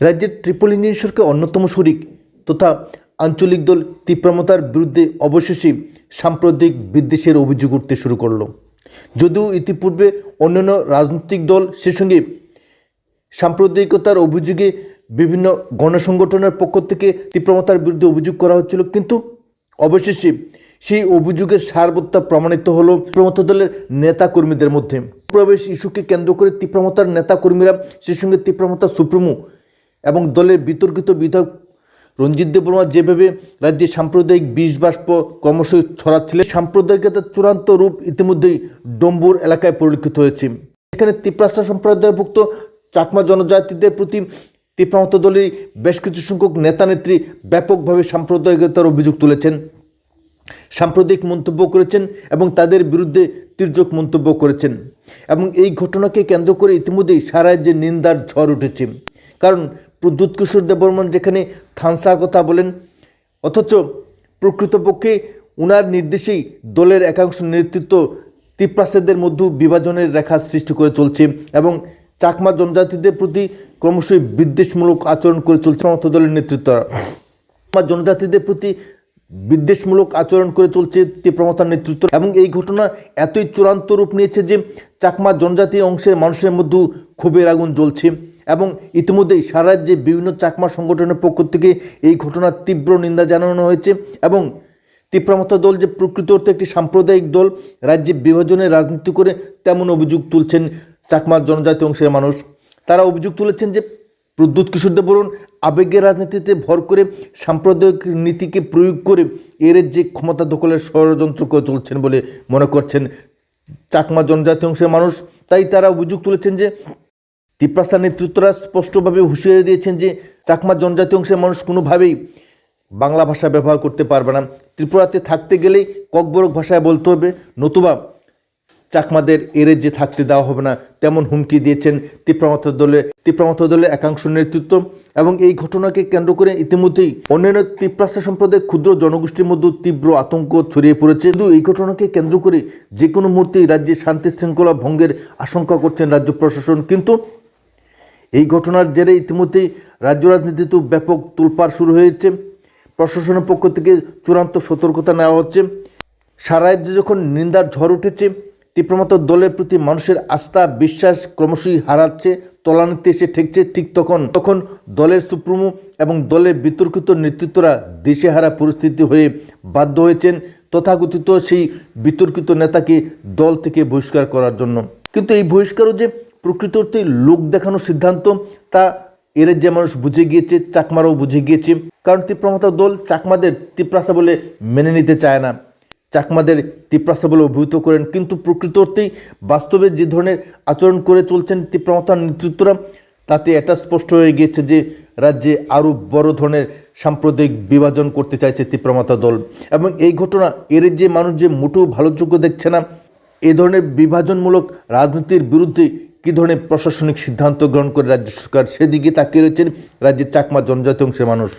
রাজ্যের triple engine সরকার অন্যতম শরিক তথা আঞ্চলিক দল তীব্রমতার বিরুদ্ধে অবশেষে সাম্প্রদায়িক বিদ্বেষের অভিযোগ উঠতে শুরু করল। যদিও ইতিপূর্বে অন্যান্য রাজনৈতিক দল সে সঙ্গে সাম্প্রদায়িকতার অভিযোগে বিভিন্ন গণসংগঠনের পক্ষ থেকে তীব্রমতার বিরুদ্ধে অভিযোগ করা হচ্ছিল, কিন্তু অবশেষে সেই অভিযোগের সারবত্তা প্রমাণিত হলো তীব্রমতা দলের নেতাকর্মীদের মধ্যে। প্রবেশ ইস্যুকে কেন্দ্র করে তীব্রমতার নেতাকর্মীরা সেই সঙ্গে তীব্রমতা সুপ্রিমো এবং দলের বিতর্কিত বিধায়ক রঞ্জিত দেববর্মা যেভাবে রাজ্যে সাম্প্রদায়িক বিষ বাষ্প ক্রমশ ছড়াচ্ছিলেন, সাম্প্রদায়িকতার চূড়ান্ত রূপ ইতিমধ্যেই ডম্বুর এলাকায় পরিলক্ষিত হয়েছে। এখানে তিপ্রাসা সম্প্রদায়ভুক্ত চাকমা জনজাতিদের প্রতি তিপ্রামত দলের বেশ কিছু সংখ্যক নেতানেত্রী ব্যাপকভাবে সাম্প্রদায়িকতার অভিযোগ তুলেছেন, সাম্প্রদায়িক মন্তব্য করেছেন এবং তাদের বিরুদ্ধে তির্যক মন্তব্য করেছেন এবং এই ঘটনাকে কেন্দ্র করে ইতিমধ্যেই সারা রাজ্যে নিন্দার ঝড় উঠেছে। কারণ প্রদ্যুৎ কিশোর দেববর্মন যেখানে থানসার কথা বলেন, অথচ প্রকৃতপক্ষে উনার নির্দেশেই দলের একাংশ নেতৃত্ব তিপ্রাসেদের মধ্যে বিভাজনের রেখা সৃষ্টি করে চলছে এবং চাকমা জনজাতিদের প্রতি ক্রমশই বিদ্বেষমূলক আচরণ করে চলছে মতো দলের নেতৃত্বরা। জনজাতিদের প্রতি বিদ্বেষমূলক আচরণ করে চলছে তীব্রমতার নেতৃত্ব এবং এই ঘটনা এতই চূড়ান্ত রূপ নিয়েছে যে চাকমা জনজাতি অংশের মানুষের মধ্যেও ক্ষোভের আগুন জ্বলছে। এবং ইতিমধ্যেই সারা রাজ্যে বিভিন্ন চাকমা সংগঠনের পক্ষ থেকে এই ঘটনার তীব্র নিন্দা জানানো হয়েছে এবং তীব্রমতা দল যে প্রকৃত অর্থে একটি সাম্প্রদায়িক দল, রাজ্যে বিভাজনের রাজনীতি করে তেমন অভিযোগ তুলছেন চাকমা জনজাতি অংশের মানুষ। তারা অভিযোগ তুলেছেন যে প্রদ্যুৎ কিশোর দেববরণ আবেগের রাজনীতিতে ভর করে সাম্প্রদায়িক নীতিকে প্রয়োগ করে এর যে ক্ষমতা দখলের ষড়যন্ত্র করে চলছেন বলে মনে করছেন চাকমা জনজাতি অংশের মানুষ। তাই তারা অভিযোগ তুলেছেন যে তিপ্রাসা নেতৃত্বরা স্পষ্টভাবে হুঁশিয়ারি দিয়েছেন যে চাকমা জনজাতি অংশের মানুষ কোনোভাবেই বাংলা ভাষা ব্যবহার করতে পারবে না। ত্রিপুরাতে থাকতে গেলেই ককবরক ভাষায় বলতে হবে, নতুবা চাকমাদের এরে যে থাকতে দেওয়া হবে না, তেমন হুমকি দিয়েছেন তিপ্রামত দলে তিপ্রামত দলের একাংশ নেতৃত্ব। এবং এই ঘটনাকে কেন্দ্র করে ইতিমধ্যেই অন্যান্য তিপ্রাসা সম্প্রদায়ের ক্ষুদ্র জনগোষ্ঠীর মধ্যে তীব্র আতঙ্ক ছড়িয়ে পড়েছে। কিন্তু এই ঘটনাকে কেন্দ্র করে যে কোনো মুহূর্তেই রাজ্যে শান্তি শৃঙ্খলা ভঙ্গের আশঙ্কা করছেন রাজ্য প্রশাসন। কিন্তু এই ঘটনার জেরে ইতিমধ্যেই রাজ্য রাজনীতিতেও ব্যাপক তোলপাড় শুরু হয়েছে। প্রশাসনের পক্ষ থেকে চূড়ান্ত সতর্কতা নেওয়া হচ্ছে। সারা রাজ্যে যখন নিন্দার ঝড় উঠেছে তীব্রমত দলের প্রতি মানুষের আস্থা, বিশ্বাস ক্রমশই হারাচ্ছে, তলানিতে এসে ঠেকছে ঠিক তখন। তখন দলের সুপ্রিমো এবং দলের বিতর্কিত নেতৃত্বরা দিশেহারা পরিস্থিতি হয়ে বাধ্য হয়েছেন তথাকথিত সেই বিতর্কিত নেতাকে দল থেকে বহিষ্কার করার জন্য। কিন্তু এই বহিষ্কারও যে প্রকৃত অর্থে লোক দেখানোর সিদ্ধান্ত, তা এর যে মানুষ বুঝে গিয়েছে, চাকমারাও বুঝে গিয়েছে। কারণ তীব্রমতা দল চাকমাদের তিপ্রাসা বলে মেনে নিতে চায় না। চাকমাদের তিপ্রাসা বলে অভিহিত করেন, কিন্তু প্রকৃত অর্থেই বাস্তবে যে ধরনের আচরণ করে চলছেন তীব্রমতার নেতৃত্বরা, তাতে এটা স্পষ্ট হয়ে গিয়েছে যে রাজ্যে আরও বড় ধরনের সাম্প্রদায়িক বিভাজন করতে চাইছে তীব্রমতা দল। এবং এই ঘটনা এর যে মানুষ যে মোটেও ভালো যোগ্য দেখছে না, এ ধরনের বিভাজনমূলক রাজনীতির বিরুদ্ধে কী ধরনের প্রশাসনিক সিদ্ধান্ত গ্রহণ করে রাজ্য সরকার? সেদিকে তাকিয়ে রয়েছেন রাজ্যের চাকমা জনজাতি অংশের মানুষ।